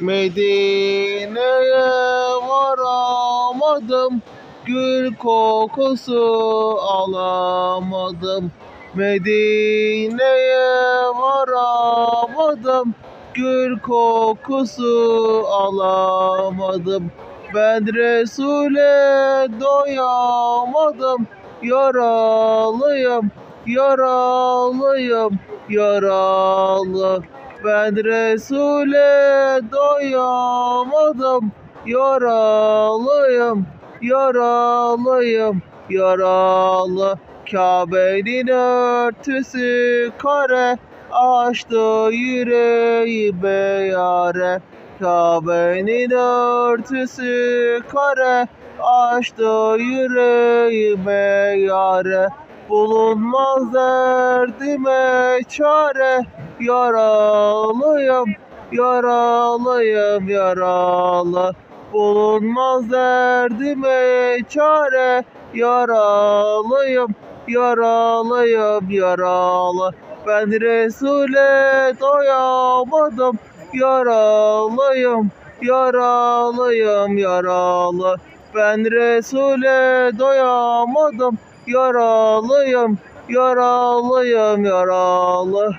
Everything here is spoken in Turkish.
Medine'ye varamadım. Gül kokusu alamadım. Medine'ye varamadım. Gül kokusu alamadım. Ben Resul'e doyamadım. Yaralıyım, yaralıyım, yaralı Ben Resul'e doyamadım. Yaralıyım, yaralıyım, yaralı. Kabe'nin örtüsü kare Açtı yüreğime yare. Kabe'nin örtüsü kare Açtı yüreğime yare Bulunmaz derdime çare Yaralıyım, yaralıyım, yaralı. Bulunmaz derdime çare Yaralıyım, yaralıyım, yaralı. Ben Resul'e doyamadım Yaralıyım, yaralıyım, yaralı. Ben Resul'e doyamadım Yaralıyım, yaralıyım, yaralı